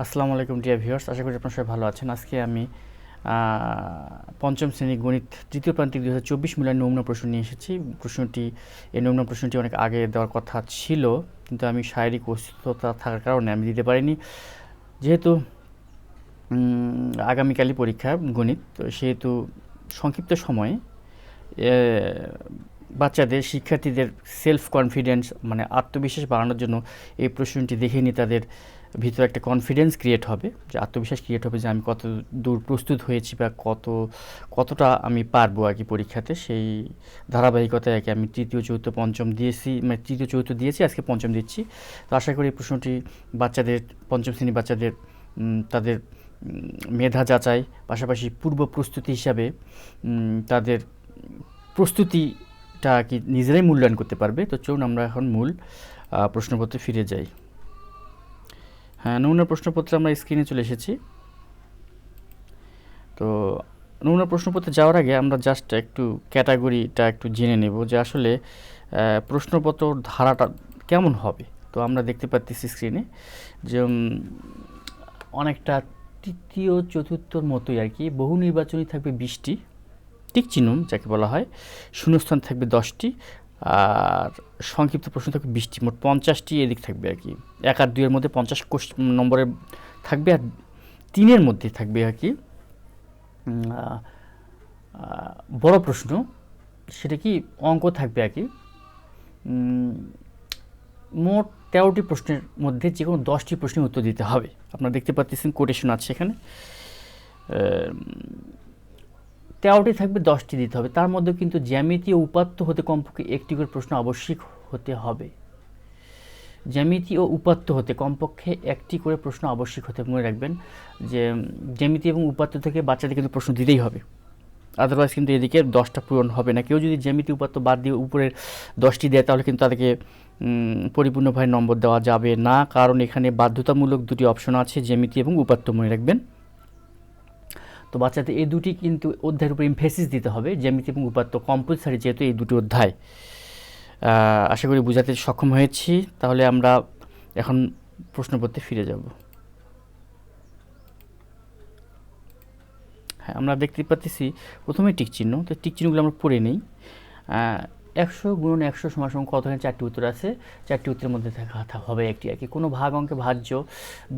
আসসালামু আলাইকুম dear viewers আশা করি আপনারা সবাই ভালো আছেন। আজকে আমি পঞ্চম শ্রেণি গণিত, তৃতীয় প্রান্তিক দুই হাজার চব্বিশ মিলার নমুনা প্রশ্ন নিয়ে এসেছি। প্রশ্নটি, এই নমুনা প্রশ্নটি অনেক আগে দেওয়ার কথা ছিল, কিন্তু আমি শারীরিক অসুস্থতা থাকার কারণে আমি দিতে পারিনি। যেহেতু আগামীকালই পরীক্ষা গণিত, তো সেহেতু সংক্ষিপ্ত সময়ে বাচ্চাদের, শিক্ষার্থীদের সেলফ কনফিডেন্স মানে আত্মবিশ্বাস বাড়ানোর জন্য এই প্রশ্নটি দেখে নিয়ে তাদের ভিতরে একটা কনফিডেন্স ক্রিয়েট হবে, যে আত্মবিশ্বাস ক্রিয়েট হবে যে আমি কত দূর প্রস্তুত হয়েছি বা কত, কতটা আমি পারব আর কি পরীক্ষাতে। সেই ধারাবাহিকতায় আর কি আমি তৃতীয়, চতুর্থ, পঞ্চম দিয়েছি মানে তৃতীয়, চতুর্থ দিয়েছি, আজকে পঞ্চম দিচ্ছি। তো আশা করি প্রশ্নটি বাচ্চাদের, পঞ্চম শ্রেণি বাচ্চাদের তাদের মেধা যাচাই, পাশাপাশি পূর্ব প্রস্তুতি হিসাবে তাদের প্রস্তুতিটা কি নিজেরাই মূল্যায়ন করতে পারবে। তো চলুন আমরা এখন মূল প্রশ্নপত্রে ফিরে যাই। হ্যাঁ নমুনা প্রশ্নপত্রে আমরা স্ক্রিনে চলে এসেছি। তো নমুনা প্রশ্নপত্রে যাওয়ার আগে আমরা জাস্ট একটু ক্যাটাগরিটা একটু জেনে নেব যে আসলে প্রশ্নপত্র ধারাটা কেমন হবে? তো আমরা দেখতে পাচ্ছি স্ক্রিনে যে অনেকটা তৃতীয়, চতুর্থর মতোই আর কি। বহু নির্বাচনী থাকবে বিশটি টিক চিহ্ন যাকে বলা হয়। শূন্যস্থান থাকবে দশটি আর সংক্ষিপ্ত প্রশ্ন থাকবে বিশটি, মোট পঞ্চাশটি এদিক থাকবে আর কি। এক আর দুইয়ের মধ্যে পঞ্চাশ কোশ- নম্বরে থাকবে আর তিনের মধ্যে থাকবে আর কি। বড় প্রশ্ন, সেটা কি অঙ্ক থাকবে আর কি? মোট তেরোটি প্রশ্নের মধ্যে যে কোনো দশটি প্রশ্নের উত্তর দিতে হবে। আপনারা দেখতে পাচ্ছেন কোটেশন আছে এখানে। তেরোটি থাকবে, দশটি দিতে হবে। তার মধ্যে কিন্তু জ্যামিতি ও উপাত্ত হতে কমপক্ষে একটি করে প্রশ্ন আবশ্যিক হতে হবে। জ্যামিতি ও উপাত্ত হতে কমপক্ষে একটি করে প্রশ্ন আবশ্যিক হতে মনে রাখবেন যে, জ্যামিতি এবং উপাত্ত থেকে বাচ্চাদের কিন্তু প্রশ্ন দিতেই হবে। আদারওয়াইজ কিন্তু এদিকে দশটা পূরণ হবে না। কেউ যদি জ্যামিতি উপাত্ত বাদ দিয়ে উপরের দশটি দেয়, তাহলে কিন্তু তাদেরকে পরিপূর্ণভাবে নম্বর দেওয়া যাবে না। কারণ এখানে বাধ্যতামূলক দুটি অপশন আছে, জ্যামিতি এবং উপাত্ত। মনে রাখবেন? তো বাচ্চাদের এই দুটি কিন্তু অধ্যায়ের উপর ইমফেসিস দিতে হবে, জ্যামিতি এবং উপাত্ত কম্পালসারি যেহেতু এই দুটি অধ্যায়। আশা করি বোঝাতে সক্ষম হয়েছি। তাহলে আমরা এখন প্রশ্নপত্রে ফিরে যাব। হ্যাঁ আমরা দেখতে পাচ্ছি প্রথমে টিক চিহ্ন। তো টিক চিহ্নগুলো আমরা পড়ে নিই। একশো গুণন একশো সমান কত এখানে চারটি উত্তর আছে? চারটি উত্তরের মধ্যে থাকা হবে একটি আর কি। কোনো ভাগ অঙ্কে ভাজ্য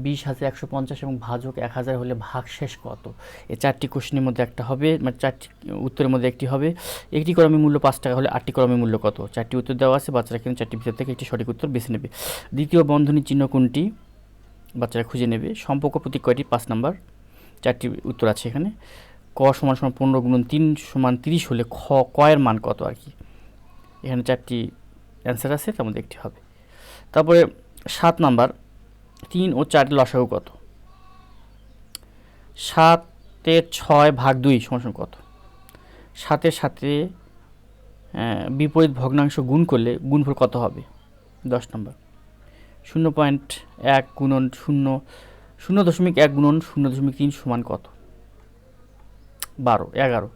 বিশ হাজার একশো পঞ্চাশ এবং ভাজক এক হাজার হলে ভাগ শেষ কত? এই চারটি কোশ্চেনের মধ্যে একটা হবে মানে চারটি উত্তরের মধ্যে একটি হবে। একটি কলমের মূল্য পাঁচ টাকা হলে আটটি কলমের মূল্য কত? চারটি উত্তর দেওয়া আছে, বাচ্চারা কিন্তু চারটি ভিতর থেকে একটি সঠিক উত্তর বেছে নেবে। দ্বিতীয় বন্ধনী চিহ্ন কোনটি? বাচ্চারা খুঁজে নেবে। সম্পর্ক প্রতীক কয়টি? পাঁচ নাম্বার। চারটি উত্তর আছে এখানে। ক সমান সমান পনেরো গুণন তিন সমান তিরিশ হলে খ কয়ের মান কত আর কি? এখানে চারটি অ্যান্সার আছে, তার মধ্যে একটি হবে। তারপরে সাত নাম্বার, তিন ও চার লসাগু কত? সাতের ছয় ভাগ দুই সমান কত? সাতের সাথে বিপরীত ভগ্নাংশ গুণ করলে গুণফল কত হবে? দশ নম্বর। শূন্য পয়েন্ট এক গুণন শূন্য শূন্য দশমিক এক গুণন শূন্য দশমিক তিন সমান কত? বারো, এগারো।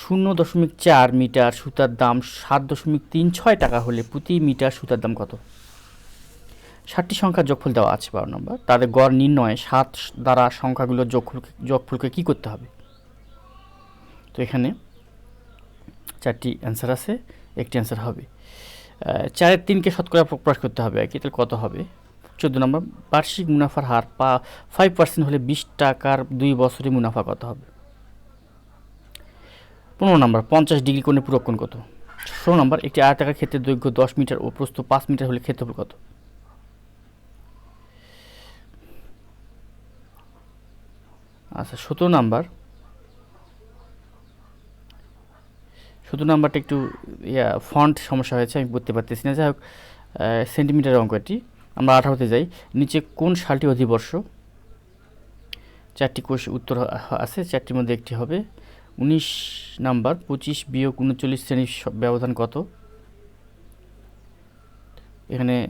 শূন্য দশমিক চার মিটার সুতার দাম সাত দশমিক তিন ছয় টাকা হলে প্রতি মিটার সুতার দাম কত? ষাটটি সংখ্যার যোগফল দেওয়া আছে বারো নম্বর। তাদের গড় নির্ণয়ে সাত দ্বারা সংখ্যাগুলোর যোগফল যোগফলকে কী করতে হবে? তো এখানে চারটি অ্যান্সার আছে, একটি অ্যান্সার হবে। চারের তিনকে শতকরা প্রকাশ করতে হবে আর কি, তাহলে কত হবে? চোদ্দ নম্বর, বার্ষিক মুনাফার হার পা ফাইভ পার্সেন্ট হলে বিশ টাকার দুই বছরে মুনাফা কত হবে? পনেরো নম্বর, পঞ্চাশ ডিগ্রি কোণে পূরক কোণ কত? ষোলো নম্বর, একটি আয়তাকার ক্ষেত্রে দৈর্ঘ্য দশ মিটার ও প্রস্থ পাঁচ মিটার হলে ক্ষেত্রফল কত? আচ্ছা সতেরো নাম্বার। সতেরো নাম্বারটা একটু, ইয়া, ফন্ট সমস্যা হয়েছে, আমি বুঝতে পারতেছি না। যাই হোক সেন্টিমিটার অঙ্কটি, আমরা আঠারোতে যাই। নিচে কোন সালটি অধিবর্ষ? চারটি কোষ উত্তর আছে, চারটির মধ্যে একটি হবে। উনিশ নাম্বার, পঁচিশ বিয়োগ উনচল্লিশ শ্রেণির ব্যবধান কত? এখানে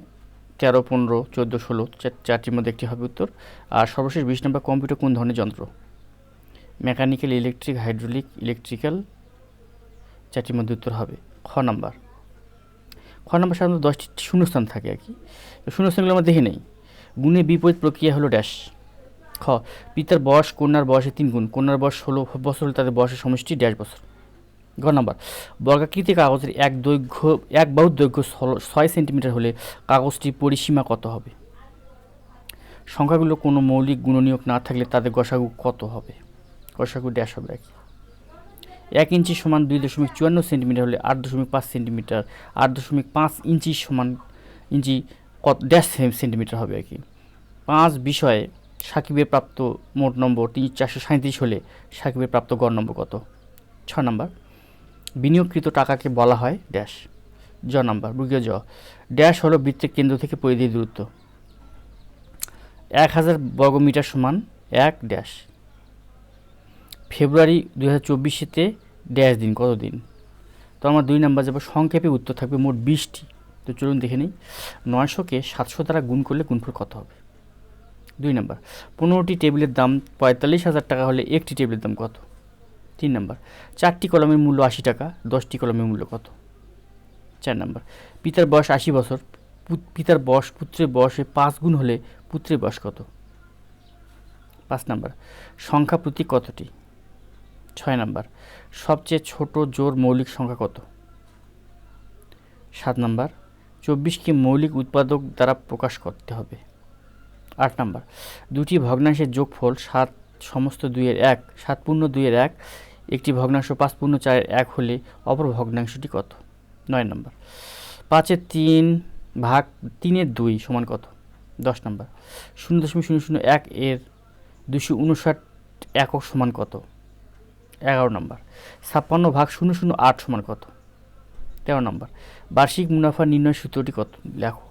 তেরো, পনেরো, চোদ্দ, ষোলো চার- চারটির মধ্যে একটি হবে উত্তর। আর সর্বশেষ বিশ নাম্বার, কম্পিউটার কোন ধরনের যন্ত্র? মেকানিক্যাল, ইলেকট্রিক, হাইড্রোলিক, ইলেকট্রিক্যাল, চারটির মধ্যে উত্তর হবে খ নাম্বার। খ নাম্বার সাধারণত দশটি শূন্যস্থান থাকে আর কি। শূন্যস্থানগুলো আমরা দেখে নেই। গুণে বিপরীত প্রক্রিয়া হলো ড্যাশ খ, পিতার বয়স, কন্যার বয়সে তিন গুণ, কন্যার বয়স ষোলো বছর হলে তাদের বয়সের সমষ্টি ড্যাশ বছর। গ নম্বর, বর্গাকৃতি কাগজের এক দৈর্ঘ্য, এক বাহুর দৈর্ঘ্য ছয় সেন্টিমিটার হলে কাগজটির পরিসীমা কত হবে? সংখ্যাগুলো কোনো মৌলিক গুণনীয়ক না থাকলে তাদের গসাগু কত হবে? গসাগু ড্যাশ হবে আর কি। এক ইঞ্চি সমান দুই দশমিক চুয়ান্ন সেন্টিমিটার হলে আট দশমিক পাঁচ সেন্টিমিটার, আট দশমিক পাঁচ ইঞ্চি সমান ইঞ্চি কত, ড্যাশ সেন্টিমিটার হবে আর কি। পাঁচ বিষয়ে সাকিবের প্রাপ্ত মোট নম্বর তিন চারশো সাঁত্রিশ হলে সাকিবের প্রাপ্ত গড় নম্বর কত? ছ নম্বর, বিনিয়োগকৃত টাকাকে বলা হয় ড্যাশ। জ নাম্বার রুগীয় জ, ড্যাশ হলো বৃত্তের কেন্দ্র থেকে পরিধির দূরত্ব। এক হাজার বর্গমিটার সমান এক ড্যাশ। ফেব্রুয়ারি দু হাজার চব্বিশেতে ড্যাশ দিন, কত দিন? তো আমার দুই নাম্বার যাব, সংক্ষেপে উত্তর থাকবে মোট বিশটি। তো চলুন দেখে নিই। নয়শোকে সাতশো দ্বারা গুণ করলে গুণফল কত হবে? দুই নম্বর, পনেরোটি টেবিলের দাম পঁয়তাল্লিশ হাজার টাকা হলে একটি টেবিলের দাম কত? তিন নম্বর, চারটি কলমের মূল্য আশি টাকা, দশটি কলমের মূল্য কত? চার নাম্বার, পিতার বয়স আশি বছর, পুত- পিতার বয়স, পুত্রের বয়সে পাঁচ গুণ হলে পুত্রের বয়স কত? পাঁচ নম্বর, সংখ্যা প্রতি কতটি? ছয় নাম্বার, সবচেয়ে ছোট জোর মৌলিক সংখ্যা কত? সাত নাম্বার, চব্বিশকে মৌলিক উৎপাদক দ্বারা প্রকাশ করতে হবে। আট নাম্বার। দুটি ভগ্নাংশের যোগফল সাত, সমস্ত দুইয়ের এক, সাত পূর্ণ দুইয়ের এক, একটি ভগ্নাংশ পাঁচ পূর্ণ চারের এক হলে অপর ভগ্নাংশটি কত? নয় নম্বর। পাঁচের তিন ভাগ তিনের দুই সমান কত? দশ নম্বর। শূন্য দশমিক শূন্য শূন্য এক এর দুশো উনষাট একক সমান কত? এগারো নম্বর। ছাপ্পান্ন ভাগ শূন্য শূন্য আট সমান কত? তেরো নম্বর। বার্ষিক মুনাফা নির্ণয় সূত্রটি কত? লেখো।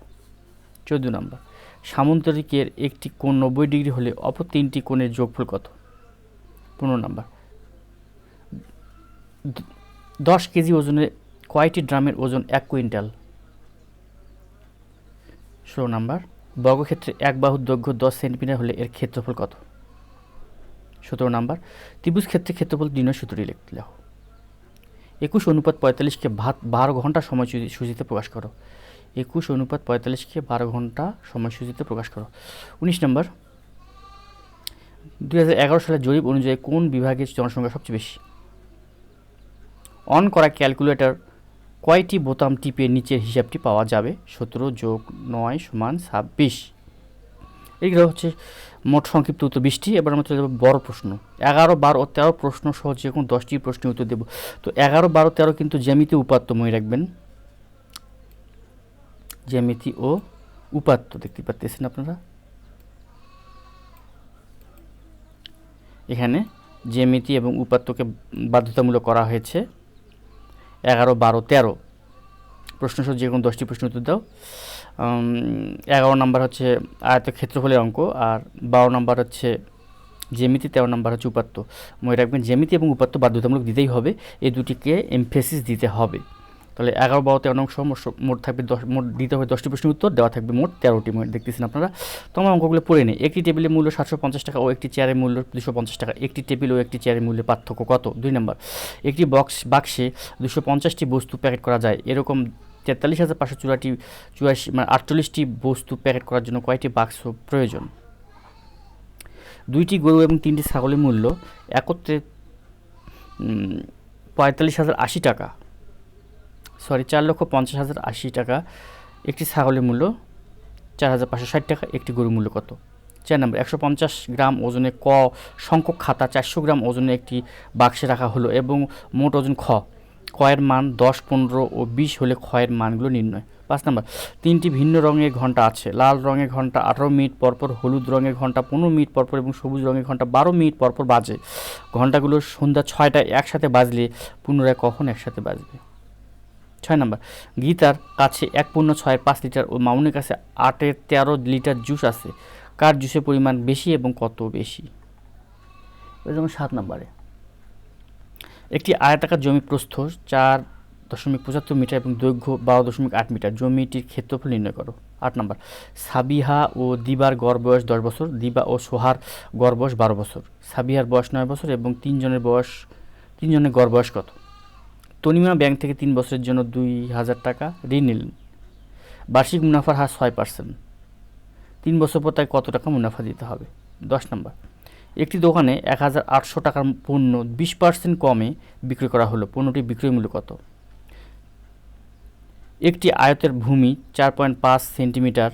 চোদ্দ নম্বর। সামন্তরিকের একটি কোণ নব্বই ডিগ্রি হলে অপর তিনটি কোণের যোগফল কত? পনেরো নম্বর। দশ কেজি ওজনের কয়টি ড্রামের ওজন এক কুইন্টাল? ষোলো নাম্বার। বর্গক্ষেত্রে এক বাহুর দৈর্ঘ্য দশ সেন্টিমিটার হলে এর ক্ষেত্রফল কত? সতেরো নাম্বার। ত্রিভুজ ক্ষেত্রে ক্ষেত্রফল নির্ণয় সূত্রটি লেখ- লেখো। একুশ অনুপাত পঁয়তাল্লিশকে ভাত বারো ঘণ্টা সময় সূচিতে প্রকাশ করো। একুশ অনুপাত পঁয়তাল্লিশকে বারো ঘণ্টা সময়সূচিতে প্রকাশ করো। উনিশ নম্বর, দুই হাজার এগারো সালের জরিপ অনুযায়ী কোন বিভাগের জনসংখ্যা সবচেয়ে বেশি? অন করা ক্যালকুলেটর কয়টি বোতাম টিপে নিচের হিসাবটি পাওয়া যাবে? সতেরো যোগ নয় সমান ছাব্বিশ। এইগুলো হচ্ছে মোট সংক্ষিপ্ত উত্তর বৃষ্টি এবার আমরা চলে যাব বড় প্রশ্ন। এগারো, বারো তেরো প্রশ্ন সহ যে কোনো দশটি প্রশ্নের উত্তর দেবো। তো এগারো, বারো, তেরো কিন্তু জ্যামিতি উপাত্ত মনে রাখবেন। জ্যামিতি ও উপাত্ত দেখতে পাচ্ছেন আপনারা? এখানে জ্যামিতি এবং উপাত্তকে বাধ্যতামূলক করা হয়েছে। এগারো, বারো, তেরো। প্রশ্ন যে কোনো দশটি প্রশ্ন উত্তর দাও। এগারো নম্বর হচ্ছে আয়ত ক্ষেত্রফলের অঙ্ক আর বারো নম্বর হচ্ছে জ্যামিতি, তেরো নম্বর হচ্ছে উপাত্ত। মনে রাখবেন জ্যামিতি এবং উপাত্ত বাধ্যতামূলক দিতেই হবে। এই দুটিকে এমফেসিস দিতে হবে। তাহলে এগারো বারো তেরো অংশ মোট- মোট থাকবে দশ মোট দিতে হবে দশটি প্রশ্নের উত্তর, দেওয়া থাকবে মোট তেরোটি মোট দেখতেছেন আপনারা? তো আমার অঙ্কগুলো পড়ে নেই। একটি টেবিলের মূল্য সাতশো পঞ্চাশ টাকা ও একটি চেয়ারের মূল্য দুশো পঞ্চাশ টাকা। একটি টেবিল ও একটি চেয়ারের মূল্যে পার্থক্য কত? দুই নম্বর। একটি বক্স বাক্সে দুশো পঞ্চাশটি বস্তু প্যাকেট করা যায়। এরকম তেতাল্লিশ হাজার পাঁচশো চুরাটি চুরাশি মানে আটচল্লিশটি বস্তু প্যাকেট করার জন্য কয়টি বাক্স প্রয়োজন? দুইটি গরু এবং তিনটি ছাগলের মূল্য একত্রে পঁয়তাল্লিশ হাজার আশি টাকা। সরি, চার লক্ষ পঞ্চাশ হাজার আশি টাকা। একটি ছাগলের মূল্য চার হাজার পাঁচশো ষাট টাকা, একটি গরুর মূল্য কত? চার নম্বর, একশো পঞ্চাশ গ্রাম ওজনে ক সংখ্যক খাতা, চারশো গ্রাম ওজনে একটি বাক্সে রাখা হলো এবং মোট ওজন খ। কয়ের মান দশ, পনেরো ও বিশ হলে ক্ষয়ের মানগুলো নির্ণয়। পাঁচ নম্বর, তিনটি ভিন্ন রঙের ঘণ্টা আছে। লাল রঙের ঘণ্টা আঠারো মিনিট পরপর হলুদ রঙের ঘণ্টা পনেরো মিনিট পরপর এবং সবুজ রঙের ঘণ্টা বারো মিনিট পরপর বাজে। ঘন্টাগুলো সন্ধ্যা ছয়টায় একসাথে বাজলে পুনরায় কখন একসাথে বাজবে? ছয় নম্বর। গীতার কাছে এক পূর্ণ ছয়ের পাঁচ লিটার ও মাউনের কাছে আটের তেরো লিটার জুস আছে। কার জুসের পরিমাণ বেশি এবং কত বেশি? যেমন সাত নম্বরে। একটি আয়তাকার জমি প্রস্থ চার দশমিক পঁচাত্তর মিটার এবং দৈর্ঘ্য বারো দশমিক আট মিটার। জমিটির ক্ষেত্রফল নির্ণয় করো। আট নম্বর। সাবিহা ও দিবার গড় বয়স দশ বছর, দিবা ও সোহার গড় বয়স বারো বছর। সাবিহার বয়স নয় বছর এবং তিনজনের বয়স, তিনজনের গড় বয়স কত? তনিমা ব্যাংক থেকে তিন বছরের জন্য দুই হাজার টাকা ঋণ নিলেন। বার্ষিক মুনাফার হার ছয় পার্সেন্ট। তিন বছর পর তাকে কত টাকা মুনাফা দিতে হবে? দশ নম্বর। একটি দোকানে এক হাজার আটশো টাকার পণ্য বিশ পার্সেন্ট কমে বিক্রি করা হলো। পণ্যটি বিক্রয় মূল্য কত? একটি আয়তের ভূমি চার পয়েন্ট পাঁচ সেন্টিমিটার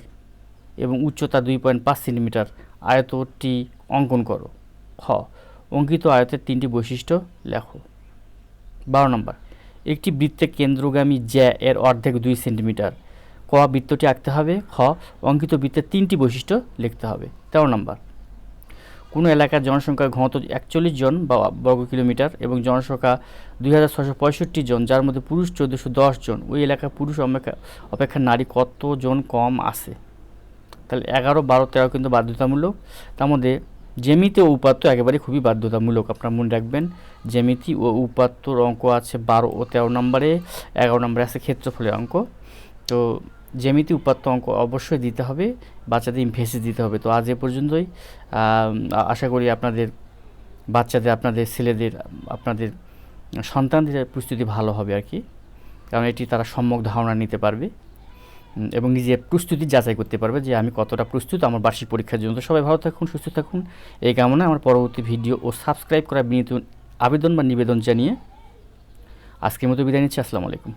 এবং উচ্চতা দুই পয়েন্ট পাঁচ সেন্টিমিটার। আয়তটি অঙ্কন করো। খ, অঙ্কিত আয়তের তিনটি বৈশিষ্ট্য লেখো। বারো নম্বর। একটি বৃত্তে কেন্দ্রগামী জ্যা এর অর্ধেক দুই সেন্টিমিটার। ক বৃত্তটি আঁকতে হবে, খ অঙ্কিত বৃত্তের তিনটি বৈশিষ্ট্য লিখতে হবে। তেরো নম্বর। কোনো এলাকার জনসংখ্যার ঘনত্ব একচল্লিশ জন বা বর্গ কিলোমিটার এবং জনসংখ্যা দুই হাজার ছশো পঁয়ষট্টি জন, যার মধ্যে পুরুষ চোদ্দোশো দশ জন। ওই এলাকায় পুরুষ অপেক্ষা অপেক্ষা নারী কতজন কম আছে? তাহলে এগারো, বারো, তেরো কিন্তু বাধ্যতামূলক। তার মধ্যে জ্যামিতি ও উপাত্ত একেবারে খুবই বাধ্যতামূলক, আপনার মনে রাখবেন। জ্যামিতি ও উপাত্তর অঙ্ক আছে বারো ও তেরো নম্বরে, এগারো নম্বরে আছে ক্ষেত্রফলের অঙ্ক। তো জ্যামিতি উপাত্ত অঙ্ক অবশ্যই দিতে হবে, বাচ্চাদের ইমফেসিস দিতে হবে। তো আজ এ পর্যন্তই। আশা করি আপনাদের বাচ্চাদের, আপনাদের ছেলেদের, আপনাদের সন্তানদের প্রস্তুতি ভালো হবে আর কি। কারণ এটি তারা সম্যক ধারণা নিতে পারবে। এবং নিজের প্রস্তুতি যাচাই করতে পারবে যে আমি কতটা প্রস্তুত, আমার বার্ষিক পরীক্ষার জন্য। সবাই ভালো থাকুন, সুস্থ থাকুন। এই কামনা আমার পরবর্তী ভিডিও ও সাবস্ক্রাইব করা বিনীত আবেদন বা নিবেদন জানিয়ে আজকের মতো বিদায় নিচ্ছি। আসসালামু আলাইকুম।